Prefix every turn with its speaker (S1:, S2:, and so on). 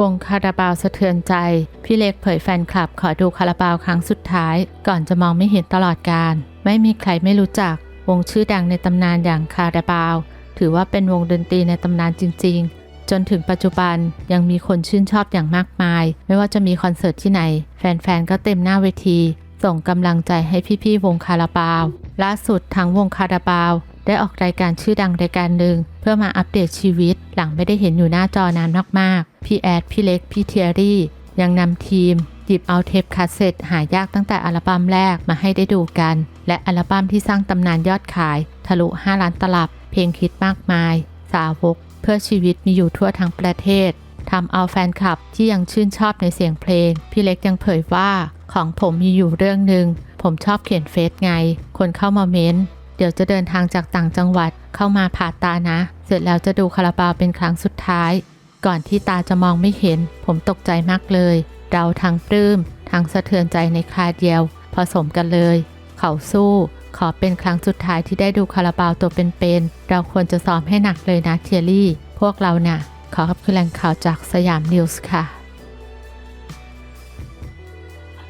S1: วงคาราบาวสะเทือนใจ พี่เล็กเผยแฟนคลับขอดูคาราบาวครั้งสุดท้าย ก่อนจะมองไม่เห็นตลอดการ ไม่มีใครไม่รู้จัก วงชื่อดังในตำนานอย่างคาราบาว ถือว่าเป็นวงดนตรีในตำนานจริง ๆ จนถึงปัจจุบันยังมีคนชื่นชอบอย่างมากมาย ไม่ว่าจะมีคอนเสิร์ตที่ไหน แฟนๆก็เต็มหน้าเวที ส่งกำลังใจให้พี่ๆวงคาราบาว ล่าสุดทางวงคาราบาว ได้ออกรายการชื่อดังรายการหนึ่งเพื่อมาอัปเดตชีวิต หลังไม่ได้เห็นอยู่หน้าจอนานมากๆ พี่แอด พี่เล็ก พี่เทียรี่ ยังนำทีม หยิบเอาเทปคาสเซ็ตหายากตั้งแต่อัลบั้มแรกมาให้ได้ดูกัน และอัลบั้มที่สร้างตำนานยอดขาย ทะลุ 5 ล้านตลับ เพลงฮิตมากมาย สาวก เพื่อชีวิตมีอยู่ทั่วทั้งประเทศทำเอาแฟนคลับที่ยังชื่นชอบในเสียงเพลง พี่เล็กยังเผยว่าของผมมีอยู่เรื่องหนึ่งผมชอบเขียนเฟซไง คนเข้ามาเม้น เดี๋ยวจะเดินทางจากต่างจังหวัดเข้ามาผ่าตานะ เสร็จแล้วจะดูคาราบาวเป็นครั้งสุดท้าย ก่อนที่ตาจะมองไม่เห็น ผมตกใจมากเลย เราทั้งปลื้มทั้งสะเทือนใจในคาเดียว ผสมกันเลย เขาสู้ ขอเป็นครั้งสุดท้ายที่ได้ดูคาราบาวตัวเป็นๆเราควรจะซ้อมให้หนักเลยนะเทียรี่ พวกเราน่ะขอขอบคุณแหล่งข่าวจากสยามนิวส์ค่ะ